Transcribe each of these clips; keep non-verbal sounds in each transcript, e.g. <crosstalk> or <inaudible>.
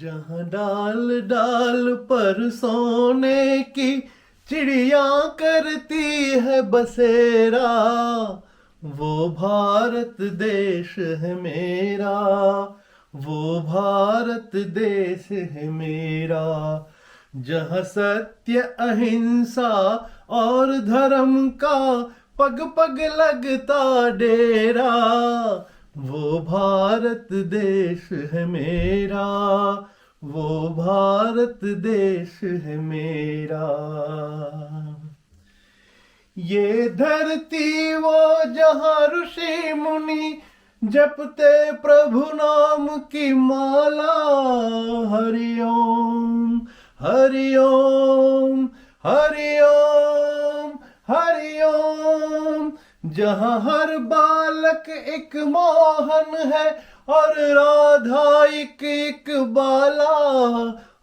जहाँ डाल डाल पर सोने की चिड़िया करती है बसेरा वो भारत देश है मेरा वो भारत देश है मेरा जहाँ सत्य अहिंसा और धर्म का पग पग लगता डेरा वो भारत देश है मेरा वो भारत देश है मेरा ये धरती वो जहाँ ऋषि मुनि जपते प्रभु नाम की माला हरिओम हरिओम हरिओम हरिओम जहाँ हर बालक एक मोहन है और राधा एक एक बाला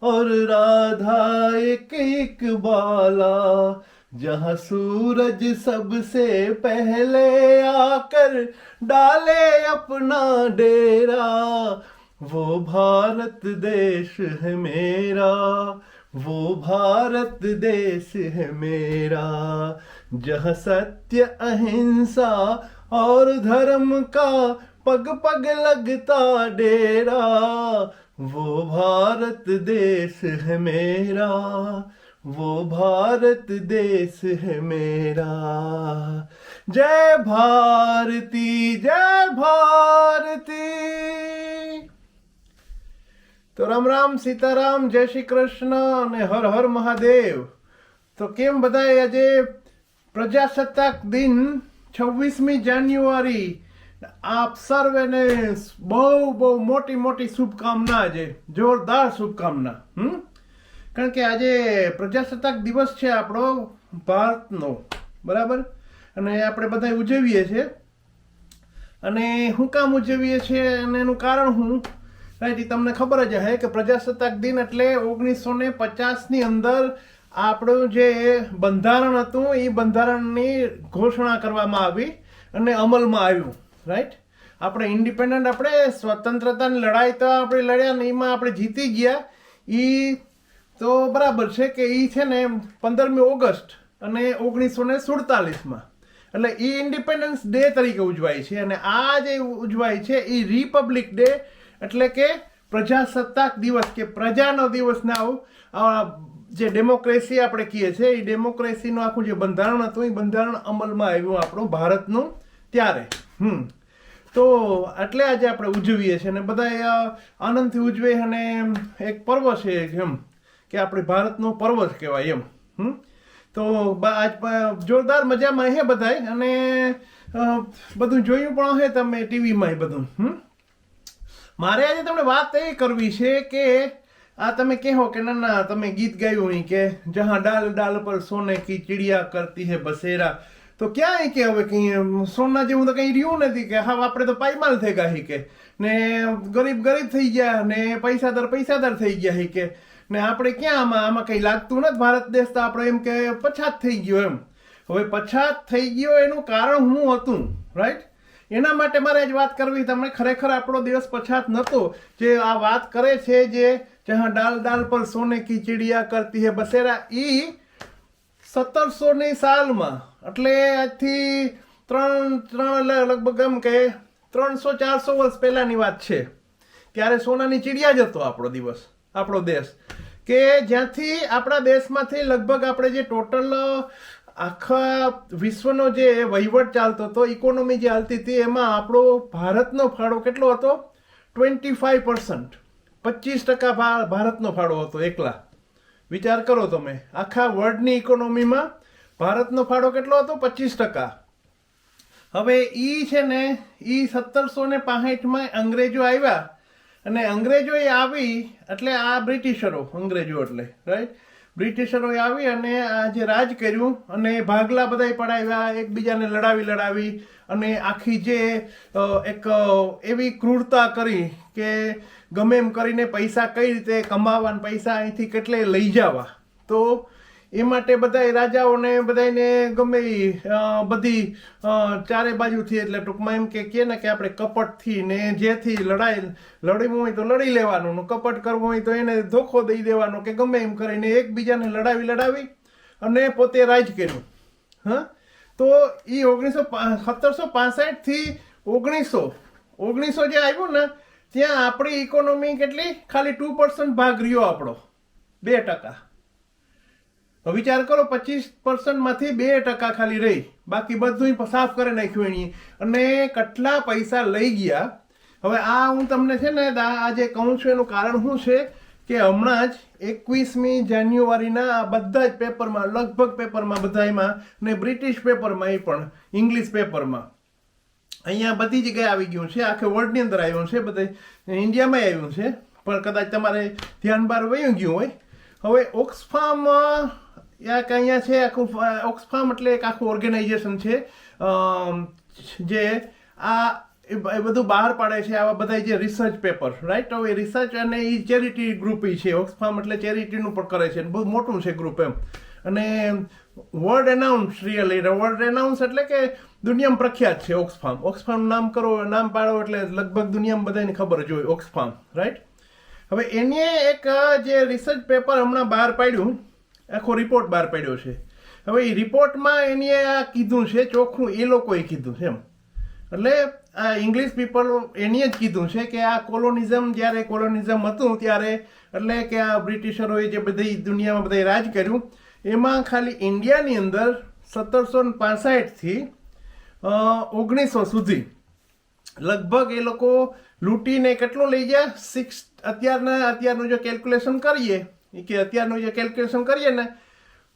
और राधा एक एक बाला जहाँ सूरज सबसे पहले आकर डाले अपना डेरा वो भारत देश है मेरा वो भारत देश है मेरा जहाँ सत्य अहिंसा और धर्म का पग पग लगता डेरा वो भारत देश है मेरा वो भारत देश है मेरा जय भारती जय भारती તો રામ રામ સીતારામ, જય શ્રી કૃષ્ણ અને હર હર મહાદેવ. તો કેમ બધાએ આજે પ્રજાસત્તાક દિન છવ્વીસમી જાન્યુઆરી? આપ સર્વેને બહુ બહુ મોટી મોટી શુભકામના આજે, જોરદાર શુભકામના, હમ? કારણ કે આજે પ્રજાસત્તાક દિવસ છે આપણો ભારતનો, બરાબર? અને આપણે બધા ઉજવીએ છીએ. અને હું કામ ઉજવીએ છીએ અને એનું કારણ હું રાઈટ એ તમને ખબર જ હે કે પ્રજાસત્તાક દિન એટલે ઓગણીસો ને પચાસની અંદર આપણું જે બંધારણ હતું એ બંધારણની ઘોષણા કરવામાં આવી અને અમલમાં આવ્યું રાઈટ આપણે ઇન્ડિપેન્ડન્ટ આપણે સ્વતંત્રતાની લડાઈ તો આપણે લડ્યા ને એમાં આપણે જીતી ગયા. એ તો બરાબર છે કે એ છે ને પંદરમી ઓગસ્ટ અને ઓગણીસો ને સુડતાલીસમાં. એટલે એ ઇન્ડિપેન્ડન્સ ડે તરીકે ઉજવાય છે અને આ જે ઉજવાય છે એ રિપબ્લિક ડે એટલે કે પ્રજાસત્તાક દિવસ કે પ્રજાનો દિવસ ના આવું જે ડેમોક્રેસી આપણે કહીએ છીએ, એ ડેમોક્રેસીનું આખું જે બંધારણ હતું, એ બંધારણ અમલમાં આવ્યું આપણું ભારતનું ત્યારે. હમ. તો એટલે આજે આપણે ઉજવીએ છીએ અને બધા આનંદથી ઉજવે અને એક પર્વ છે એમ, કે આપણે ભારતનો પર્વ જ કહેવાય એમ. હમ. તો આજ જોરદાર મજામાં હે બધાય અને બધું જોયું પણ હે તમે ટીવીમાં બધું. હમ. મારે આજે તમને વાત એ કરવી છે કે આ તમે કહો કે ના ના, તમે ગીત ગાયું નહીં કે જહાં ડાલ ડાલ પર સોને કી ચિડિયા કરતી હે બસેરા. તો ક્યાં કે હવે કઈ સોના જેવું તો કઈ રહ્યું નથી કે હા, આપણે તો પાયમાલ થઈ ગયા હી કે. ને ગરીબ ગરીબ થઈ ગયા, ને પૈસાદાર પૈસાદાર થઈ ગયા હી કે. ને આપણે ક્યાં આમાં આમાં કઈ લાગતું નથી ભારત દેશ તો આપણે એમ કે પછાત થઈ ગયો એમ. હવે પછાત થઈ ગયો એનું કારણ હું હતું રાઈટ એના માટે મારે આજ વાત કરવી તમને ખરેખર આપણો દિવસ પછાત નહોતો જે આ વાત કરે છે જે જહાં ડાલ ડાલ પર સોને કી ચિડિયા કરતી હે બસેરા, ઈ સત્તરસો ની સાલમાં, એટલે આજથી ત્રણ ત્રણ લગભગ એમ કે ત્રણસો, ચારસો વર્ષ પહેલાની વાત છે. ત્યારે સોનાની ચિડિયા જ હતો આપણો દિવસ, આપણો દેશ. કે જ્યાંથી આપણા દેશમાંથી લગભગ આપણે જે ટોટલ આખા વિશ્વનો જે વહીવટ ચાલતો હતો ઇકોનોમી જે હાલતી હતી, એમાં આપણો ભારતનો ફાળો કેટલો હતો? ટ્વેન્ટી ફાઈવ પર્સન્ટ પચીસ ટકા ભારતનો ફાળો હતો, એકલા. વિચાર કરો તમે, આખા વર્લ્ડની ઇકોનોમીમાં ભારતનો ફાળો કેટલો હતો? પચીસ ટકા. હવે એ છે ને એ સત્તરસો ને પાસઠમાં અંગ્રેજો આવ્યા. અને અંગ્રેજો એ આવી, એટલે આ બ્રિટિશરો, અંગ્રેજો એટલે રાઈટ બ્રિટિશરોએ આવી અને આ જે રાજ કર્યું અને ભાગલા બધાય પડાવ્યા, એકબીજાને લડાવી લડાવી અને આખી જે એક એવી ક્રૂરતા કરી કે ગમે એમ કરીને પૈસા કઈ રીતે કમાવા પૈસા અહીંથી કેટલે લઈ જવા. તો એ માટે બધા રાજાઓને બધાને ગમે એ બધી ચારે બાજુથી, એટલે ટૂંકમાં એમ કે કહે ને કે આપણે કપટથી ને જેથી લડાઈ, લડવું હોય તો લડી લેવાનું કપટ કરવું હોય તો એને ધોખો દઈ દેવાનો કે ગમે એમ કરીને એકબીજાને લડાવી લડાવી અને પોતે રાજ કર્યું. હા? તો એ ઓગણીસો સત્તરસો પાસઠથી ઓગણીસો ઓગણીસો જે આવ્યું ને, ત્યાં આપણી ઇકોનોમી કેટલી? ખાલી ટુ પર્સન્ટ ભાગ રહ્યો આપણો. બે ટકા. તો વિચાર કરો, પચીસ પર્સન્ટમાંથી બે ટકા ખાલી રહી. બાકી બધું સાફ કરી નાખ્યું એની અને કેટલા પૈસા લઈ ગયા? હવે આ હું તમને છે ને, દા- આજે કહું છું એનું કારણ શું છે કે હમણાં જ એકવીસમી જાન્યુઆરીના આ બધા જ પેપરમાં, લગભગ પેપરમાં બધાયમાં ને બ્રિટિશ પેપરમાં એ પણ, ઇંગ્લિશ પેપરમાં. અહીંયા બધી જગ્યાએ આવી ગયું છે, આખે વર્લ્ડની અંદર આવ્યું છે બધે. ઇન્ડિયામાં આવ્યું છે, પણ કદાચ તમારે ધ્યાન બહાર વયું ગયું હોય. હવે ઓક્સફાર્મ યા અહીંયા છે, આખું ઓક્સફામ એટલે એક આખું ઓર્ગેનાઇઝેશન છે. જે આ, એ બધું બહાર પાડે છે, આવા બધા જે રિસર્ચ પેપર રાઈટ હવે રિસર્ચ અને એ ચેરિટી ગ્રુપ છે. ઓક્સફાર્મ એટલે ચેરિટીનું પણ કરે છે. બહુ મોટું છે ગ્રુપ એમ. અને world announce really world announce એટલે કે દુનિયામાં પ્રખ્યાત છે ઓક્સફાર્મ ઓક્સફાર્મ નામ કરો, નામ પાડો એટલે લગભગ દુનિયામાં બધાને ખબર જ હોય ઓક્સફાર્મ રાઈટ હવે એની એક જે રિસર્ચ પેપર હમણાં બહાર પાડ્યું આખો રિપોર્ટ બહાર પાડ્યો છે. હવે એ રિપોર્ટમાં એની આ કીધું છે, ચોખ્ખું એ લોકોએ કીધું છે એમ. એટલે આ ઇંગ્લિશ પીપલ એની જ કીધું છે કે આ કોલોનિઝમ જ્યારે કોલોનિઝમ હતું ત્યારે, એટલે કે આ બ્રિટિશરોએ જે બધી દુનિયામાં બધાએ રાજ કર્યું, એમાં ખાલી ઇન્ડિયાની અંદર સત્તરસો પાસઠથી ઓગણીસો સુધી લગભગ એ લોકો લૂંટીને કેટલું લઈ ગયા? સિક્સ અત્યારના, અત્યારનું જો કેલ્ક્યુલેશન કરીએ ઈ કે અત્યારનું જે કેલ્ક્યુલેશન કરીએ ને,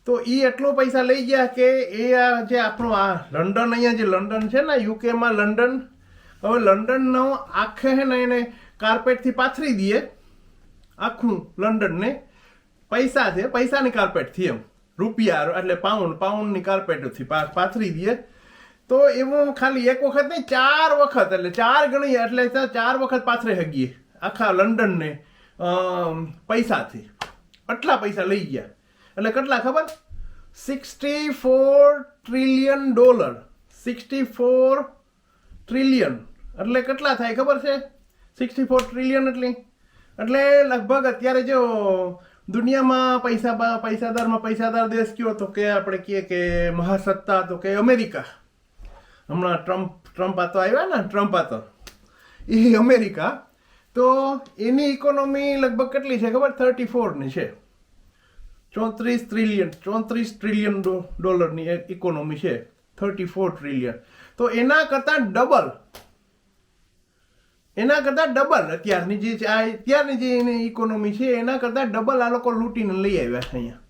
તો એ એટલો પૈસા લઈ ગયા કે એ આ જે આપણું આ લંડન અહીંયા જે લંડન છે ને યુકેમાં લંડન, હવે લંડનનો આખે હે ને એને કાર્પેટથી પાથરી દઈએ, આખું લંડનને. પૈસા છે, પૈસાની કાર્પેટથી એમ. રૂપિયા, એટલે પાઉન્ડ પાઉન્ડની કાર્પેટથી પાથરી દઈએ. તો એવું ખાલી એક વખત નહીં, ચાર વખત, એટલે ચાર ગણી એટલે ચાર વખત પાથરી શકીએ આખા લંડનને પૈસાથી. આટલા પૈસા લઈ ગયા? એટલે કેટલા ખબર? Sixty four trillion dollar sixty four trillion એટલે કેટલા થાય ખબર છે? સિક્સટી ફોર ટ્રિલિયન એટલી. એટલે લગભગ અત્યારે જો દુનિયામાં પૈસા પૈસાદારમાં પૈસાદાર દેશ કયો તો કે આપણે કહીએ કે મહાસત્તા તો કે અમેરિકા. હમણાં ટ્રમ્પ ટ્રમ્પ આ તો આવ્યા ને, ટ્રમ્પ આ તો. એ અમેરિકા. તો એની ઇકોનોમી લગભગ કેટલી છે ખબર? થર્ટી ફોરની છે. ચોત્રીસ ટ્રિલિયન ચોત્રીસ ટ્રિલિયન ડોલરની ઇકોનોમી છે. થર્ટી ફોર ટ્રિલિયન તો એના કરતાં ડબલ એના કરતાં ડબલ અત્યારની જે આ અત્યારની જે એની ઇકોનોમી છે, એના કરતાં ડબલ આ લોકો લૂંટીને લઈ આવ્યા છે અહીંયા.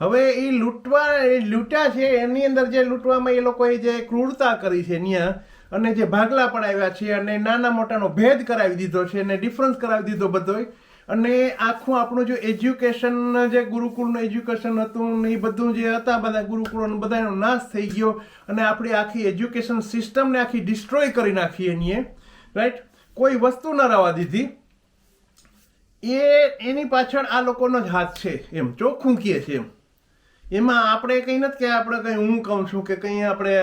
હવે એ લૂંટવા, એ લૂંટ્યા છે, એની અંદર જે લૂંટવામાં એ લોકોએ જે ક્રૂરતા કરી છે ત્યાં અને જે ભાગલા પડાવ્યા છે અને નાના મોટાનો ભેદ કરાવી દીધો છે અને ડિફરન્સ કરાવી દીધો બધોય. અને આખું આપણું જે એજ્યુકેશન જે ગુરુકુળનું એજ્યુકેશન હતું ને એ બધું જે હતા બધા ગુરુકુળો બધાનો નાશ થઈ ગયો અને આપણી આખી એજ્યુકેશન સિસ્ટમને આખી ડિસ્ટ્રોય કરી નાખી એની રાઈટ કોઈ વસ્તુ ન રહેવા દીધી. એ, એની પાછળ આ લોકોનો જ હાથ છે એમ. ચોખ્ખું કહે છે એમ. એમાં આપણે કંઈ નથી કે આપણે કંઈ હું કહું છું કે કંઈ આપણે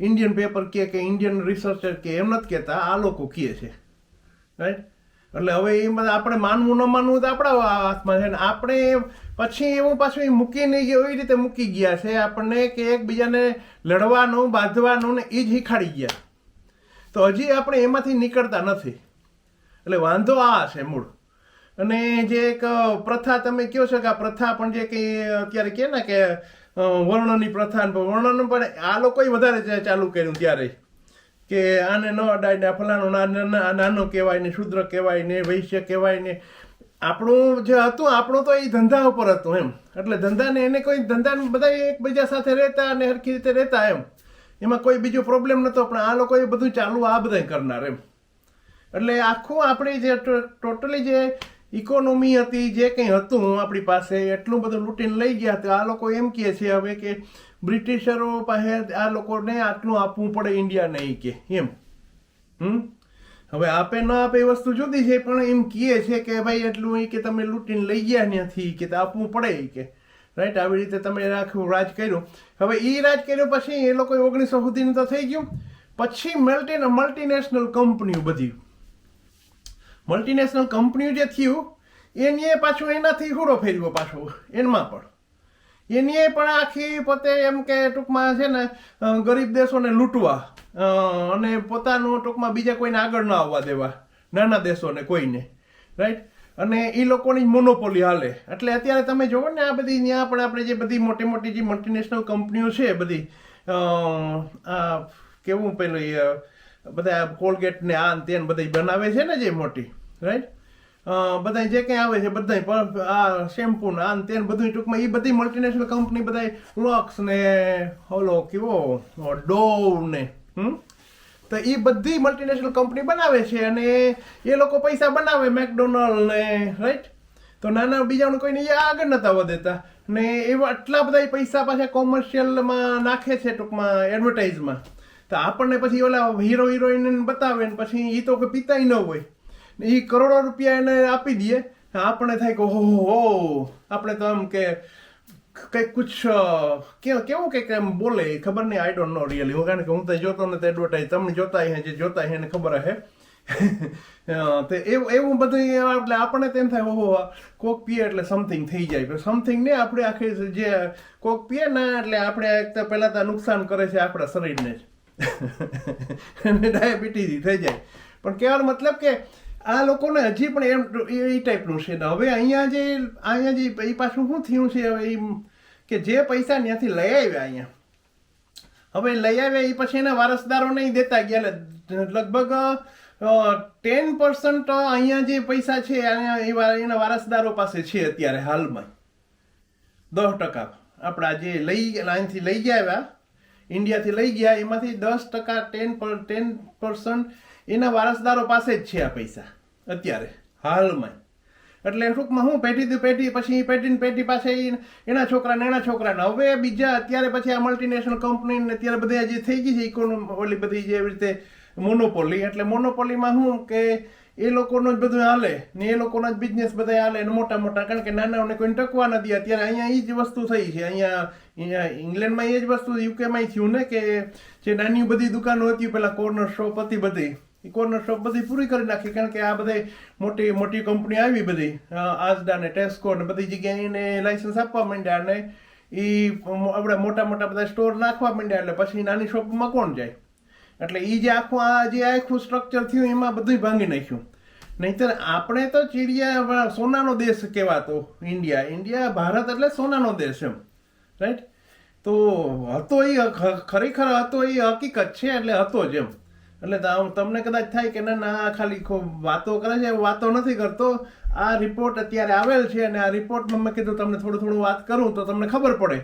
ઇન્ડિયન પેપર કહે કે ઇન્ડિયન રિસર્ચર કે એમ નથી કહેતા, આ લોકો કહે છે. રાઈટ એટલે હવે એમાં આપણે માનવું ન માનવું તો આપણા હાથમાં છે ને આપણે પછી એવું પાછું એ મૂકી નહીં ગયો એવી રીતે મૂકી ગયા છે આપણને કે એકબીજાને લડવાનું, બાંધવાનું ને એ જ હિખાડી ગયા. તો હજી આપણે એમાંથી નીકળતા નથી. એટલે વાંધો આ છે મૂળ. અને જે એક પ્રથા તમે કહો છો કે આ પ્રથા પણ જે કંઈ અત્યારે કહે ને કે વર્ણનની વર્ણની પ્રથા વર્ણન પણ આ લોકોએ વધારે ચાલુ કર્યું ત્યારે. કે આને ન અડાય ને ફલાણું નાનો કહેવાય ને, શુદ્ર કહેવાય ને, વૈશ્ય કહેવાય ને. આપણું જે હતું, આપણું તો એ ધંધા ઉપર હતું એમ. એટલે ધંધાને એને કોઈ ધંધા બધા એકબીજા સાથે રહેતા અને હરખી રીતે રહેતા એમ. એમાં કોઈ બીજો પ્રોબ્લેમ નતો, પણ આ લોકોએ બધું ચાલુ આ બધા કરનાર એમ. એટલે આખું આપણી જે ટોટલી જે ઇકોનોમી હતી, જે કંઈ હતું, આપણી પાસે એટલું બધું લૂંટીને લઈ ગયા તો આ લોકો એમ કહે છે હવે કે બ્રિટિશરો પાસે આ લોકોને આટલું આપવું પડે ઇન્ડિયાને નહીં કે, એમ. હમ? હવે આપે ન આપે એ વસ્તુ જુદી છે, પણ એમ કહે છે કે ભાઈ એટલું કે તમે લૂંટીને લઈ ગયા ત્યાંથી કે આપવું પડે કે. રાઈટ આવી રીતે તમે આખું રાજ કર્યું. હવે એ રાજ કર્યું પછી એ લોકો ઓગણીસો સુધીનું તો થઈ ગયું. પછી મલ્ટી મલ્ટીનેશનલ કંપનીઓ બધી મલ્ટીનેશનલ કંપનીઓ જે થયું એની પાછું એનાથી હુડો ફેરવ્યો પાછો એમાં પણ. એની પણ આખી પોતે એમ કે ટૂંકમાં છે ને ગરીબ દેશોને લૂંટવા અને પોતાનું ટૂંકમાં બીજા કોઈને આગળ ના આવવા દેવા, નાના દેશોને કોઈને રાઈટ અને એ લોકોની મોનોપોલી હાલે. એટલે અત્યારે તમે જોવો ને આ બધી ત્યાં પણ આપણે જે બધી મોટી મોટી જે મલ્ટીનેશનલ કંપનીઓ છે બધી આ કેવું પેલું બધા કોલગેટ ને આ તે બધા બનાવે છે ને જે મોટી રાઈટ બધા જે કંઈ આવે છે બધા આ શેમ્પુ ને આ તે બધું ટૂંકમાં એ બધી મલ્ટીનેશનલ કંપની બધા લોક્સ ને હોલો કેવો ડોવ ને, હમ? તો એ બધી મલ્ટીનેશનલ કંપની બનાવે છે અને એ લોકો પૈસા બનાવે મેકડોનલ્ડ ને રાઈટ તો નાના બીજાનું કોઈને એ આગળ નતા વધેતા. ને એવા આટલા બધા પૈસા પાછા કોમર્શિયલમાં નાખે છે ટૂંકમાં એડવર્ટાઇઝમાં તો આપણને પછી ઓલા હીરો હિરોઈન બતાવે ને પછી એ તો પીતાય ન હોય. ને એ કરોડો રૂપિયા એને આપી દઈએ આપણે થાય કે ઓહો આપણે તો આમ કે કંઈક કુછ કેવું કંઈક એમ બોલે ખબર નહીં આઈ ડોન્ટ નો રિયલી હું કારણ કે હું તો જોતો ને તો એડવર્ટાઈઝ તમને જોતા હે, જે જોતા હે, એને ખબર હે. તો એવું એવું બધું એટલે આપણને તેમ થાય, ઓહો કોક પીએ એટલે સમથિંગ થઈ જાય. સમથિંગ ને આપણે આખી જે કોક પીએ ને, એટલે આપણે એક તો પહેલાં તો નુકસાન કરે છે આપણા શરીરને જ. અને ડાયાબિટીસ થઈ જાય. પણ કહેવાનો મતલબ કે આ લોકોને હજી પણ એમ એ ટાઈપનું છે. ને હવે અહીંયા જે અહીંયા જે એ પાછું શું થયું છે હવે એ કે જે પૈસા ત્યાંથી લઈ આવ્યા અહીંયા. હવે લઈ આવ્યા એ પછી એના વારસદારો નહીં દેતા ગયા. લગભગ ટેન પર્સન્ટ અહીંયા જે પૈસા છે એના વારસદારો પાસે છે અત્યારે હાલમાં. દસ ટકા. આપણા જે લઈ અહીંથી લઈ ગયા આવ્યા. ઇન્ડિયાથી લઈ ગયા, એમાંથી દસ ટકા ટેન પર ટેન પર્સન્ટ એના વારસદારો પાસે જ છે આ પૈસા, અત્યારે, હાલમાં. એટલે ટૂંકમાં હું પેઢી થી પેઢી, પછી ઈ પેઢી ને પાસે એના છોકરા ને એના છોકરાને. હવે બીજા અત્યારે પછી આ મલ્ટીનેશનલ કંપની ને અત્યારે બધા જે થઈ ગઈ છે ઇકોનોમી ઓલી બધી જે રીતે મોનોપોલી એટલે મોનોપોલીમાં શું કે એ લોકોનું જ બધું હાલે ને એ લોકોના જ બિઝનેસ બધા હાલે ને મોટા મોટા. કારણ કે નાનાઓને કોઈને ટકવા નથી અત્યારે અહીંયા એ જ વસ્તુ થઈ છે. અહીંયા અહીંયા ઇંગ્લેન્ડમાં એ જ વસ્તુ યુકેમાં થયું ને કે જે નાની બધી દુકાનો હતી, પેલા કોર્નર શોપ હતી બધી. એ કોર્નર શોપ બધી પૂરી કરી નાખી. કારણ કે આ બધી મોટી મોટી કંપની આવી બધી. આઝડા ને ટેસ્કો ને બધી જગ્યાએ એને લાઇસન્સ આપવા માંડ્યા અને એ આપણે મોટા મોટા બધા સ્ટોર નાખવા માંડ્યા. એટલે પછી નાની શોપમાં કોણ જાય? એટલે એ જે આખું આ જે આખું સ્ટ્રક્ચર થયું, એમાં બધું ભાંગી નાખ્યું. નહીતર આપણે તો ચીડિયા, સોનાનો દેશ કહેવાતો, ઇન્ડિયા. ઇન્ડિયા ભારત એટલે સોનાનો દેશ એમ. રાઈટ તો હતો એ ખરેખર હતો એ હકીકત છે, એટલે હતો જ એમ. એટલે તમને કદાચ થાય કે ના ના ખાલી વાતો કરે છે, વાતો નથી કરતો. આ રિપોર્ટ અત્યારે આવેલ છે અને આ રિપોર્ટમાં મેં કીધું તમને થોડું થોડું વાત કરું તો તમને ખબર પડે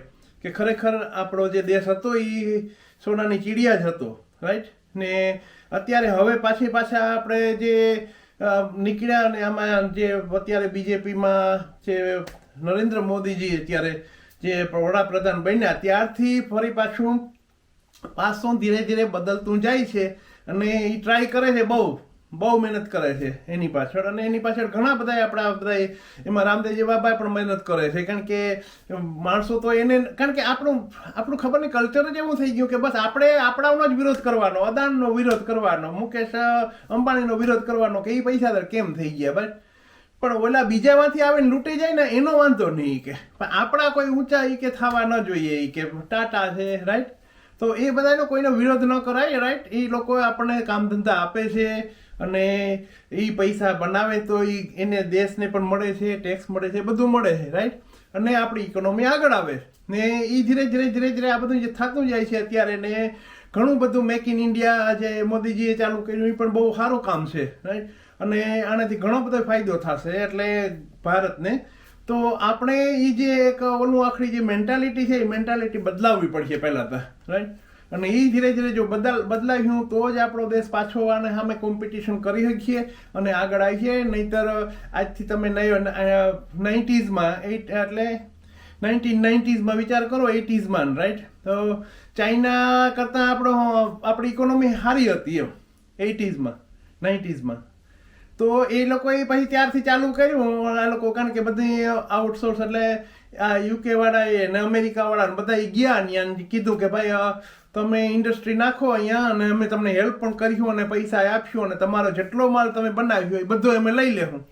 કે ખરેખર આપણો જે દેશ હતો એ સોનાની ચીડિયા જ હતો. રાઈટ ને અત્યારે હવે પાછી પાછા આપણે જે નીકળ્યા અને આમાં જે અત્યારે બીજેપીમાં જે નરેન્દ્ર મોદીજી અત્યારે જે વડાપ્રધાન બન્યા, ત્યારથી ફરી પાછું પાસો ધીરે ધીરે બદલતું જાય છે અને એ ટ્રાય કરે છે બહુ. બહુ મહેનત કરે છે એની પાછળ. અને એની પાછળ ઘણા બધા આપણા બધા એમાં રામદેવજી બાબા પણ મહેનત કરે છે. કારણ કે માણસો તો એને, કારણ કે આપણું આપણું ખબર નહીં કલ્ચર જ એવું થઈ ગયું કે બસ આપણે આપણાનો જ વિરોધ કરવાનો અદાનનો વિરોધ કરવાનો, મુકેશ અંબાણીનો વિરોધ કરવાનો, કે એ પૈસાદાર કેમ થઈ ગયા બસ પણ ઓલા બીજામાંથી આવીને લૂંટી જાય ને, એનો વાંધો નહીં કે. પણ આપણા કોઈ ઊંચા કે થવા ન જોઈએ એ કે, ટાટા છે રાઈટ તો એ બધાનો કોઈનો વિરોધ ન કરાય રાઈટ એ લોકો આપણને કામ ધંધા આપે છે. અને એ પૈસા બનાવે તો એ એને દેશને પણ મળે છે ટેક્સ મળે છે, બધું મળે છે રાઈટ અને આપણી ઇકોનોમી આગળ આવે. ને એ ધીરે ધીરે ધીરે ધીરે આ બધું જે થતું જાય છે અત્યારે ને ઘણું બધું મેક ઇન ઇન્ડિયા જે મોદીજીએ ચાલુ કર્યું એ પણ બહુ સારું કામ છે રાઈટ અને આનાથી ઘણો બધો ફાયદો થશે, એટલે ભારતને. તો આપણે એ જે એક ઓલું આખરી જે મેન્ટાલિટી છે એ મેન્ટાલિટી બદલાવવી પડશે પહેલાં તો રાઈટ અને એ ધીરે ધીરે જો બદલ બદલાવ્યું તો જ આપણો દેશ પાછો આને સામે કોમ્પિટિશન કરી શકીએ અને આગળ આવીએ. નહીતર, આજથી તમે નાઇન્ટીઝમાં એટ એટલે નાઇન્ટીન નાઇન્ટીઝમાં વિચાર કરો એટીઝમાં રાઈટ તો ચાઇના કરતાં આપણો, આપણી ઇકોનોમી સારી હતી એમ એટીઝમાં નાઇન્ટીઝમાં તો એ લોકોએ પછી ત્યારથી ચાલુ કર્યું. આ લોકો કારણ કે બધી આઉટસોર્સ એટલે આ યુકે વાળા ને અમેરિકા વાળા બધા ગયા ને કીધું કે ભાઈ તમે ઇન્ડસ્ટ્રી નાખો અહીંયા અને અમે તમને હેલ્પ પણ કર્યું અને પૈસા આપ્યું અને તમારો જેટલો માલ તમે બનાવ્યો એ બધો અમે લઈ લેવું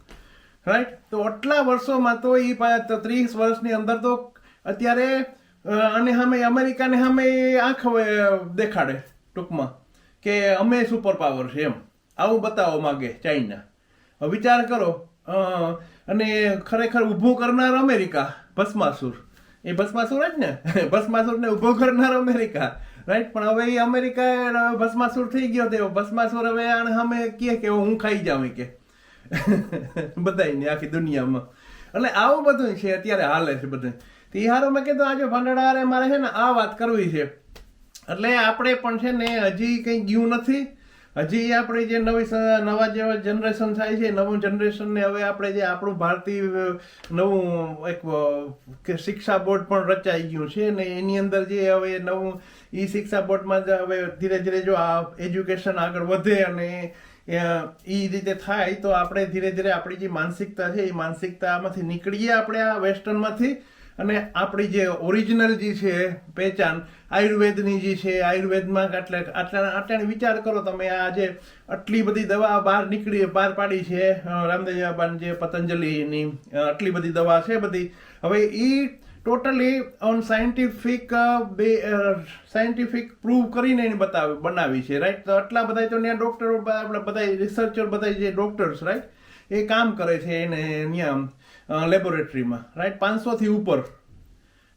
રાઈટ તો આટલા વર્ષોમાં તો એ ત્રીસ વર્ષની અંદર તો અત્યારે અને સામે અમેરિકાને સામે આંખ દેખાડે ટૂંકમાં કે અમે સુપર પાવર છે એમ. આવું બતાવવા માંગે ચાઇના. વિચાર કરો અને ખરેખર ઊભું કરનાર અમેરિકા, ભસ્માસુર. એ ભસ્માસુર જ ને? <laughs> ભસ્માસુરને ઊભો કરનાર અમેરિકા. રાઈટ પણ હવે એ અમેરિકા ભસ્માસુર થઈ ગયો તે ભસ્માસુર હવે આને સામે કહે કે હું ખાઈ જાઉં કે. <laughs> બધાયને આખી દુનિયામાં. એટલે આવું બધું છે, અત્યારે હાલે છે બધું. તે હારો મેં કીધું, આજે ભંડારે મારે છે ને આ વાત કરવી છે. એટલે આપણે પણ છે ને હજી કંઈ ગયું નથી. હજી આપણે જે નવી નવા જેવા જનરેશન થાય છે, નવું જનરેશનને હવે આપણે જે આપણું ભારતીય, નવું એક શિક્ષા બોર્ડ પણ રચાઈ ગયું છે ને એની અંદર જે હવે નવું ઈ શિક્ષા બોર્ડમાં હવે ધીરે ધીરે જો આ એજ્યુકેશન આગળ વધે અને એ રીતે થાય તો આપણે ધીરે ધીરે આપણી જે માનસિકતા છે એ માનસિકતામાંથી નીકળીએ આપણે આ વેસ્ટર્નમાંથી અને આપણી જે ઓરિજિનલ જે છે, પહેચાન આયુર્વેદની જે છે, આયુર્વેદમાં એટલે આટલા આટલા વિચાર કરો તમે, આ જે આટલી બધી દવા બહાર નીકળી, બહાર પાડી છે રામદેવ બાબાની જે પતંજલિની આટલી બધી દવા છે બધી. હવે એ ટોટલી ઓન સાયન્ટિફિક બે સાયન્ટિફિક પ્રૂવ કરીને એને બતાવે, બનાવી છે રાઈટ તો આટલા બધા તો ત્યાં ડૉક્ટરો આપણે બધા રિસર્ચર બધા જે ડૉક્ટર્સ રાઈટ એ કામ કરે છે એને ત્યાં લેબોરેટરીમાં રાઈટ પાંચસોથી ઉપર.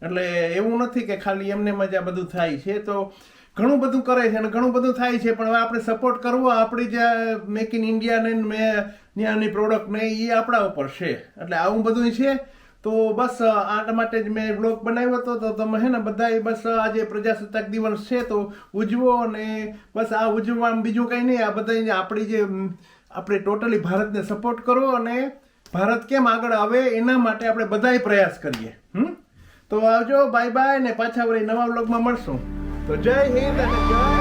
એટલે એવું નથી કે ખાલી એમને મજા બધું થાય છે. તો ઘણું બધું કરે છે અને ઘણું બધું થાય છે, પણ હવે આપણે સપોર્ટ કરવો, આપણી જે મેક ઇન ઇન્ડિયા ને મેં ત્યાંની પ્રોડક્ટ ને એ આપણા ઉપર છે. એટલે આવું બધું છે. તો બસ આના માટે જ મેં બ્લોગ બનાવ્યો હતો. તો તમે હે ને બધાએ બસ આજે પ્રજાસત્તાક દિવસ છે, તો ઉજવો અને બસ આ ઉજવવામાં બીજું કંઈ નહીં. આ બધા આપણી જે આપણે ટોટલી ભારતને સપોર્ટ કરો અને ભારત કેમ આગળ આવે એના માટે આપણે બધાએ પ્રયાસ કરીએ. હમ? તો આવજો બાય બાય ને પાછા વળી નવા બ્લોગમાં મળશું. તો જય હિન્દ અને જય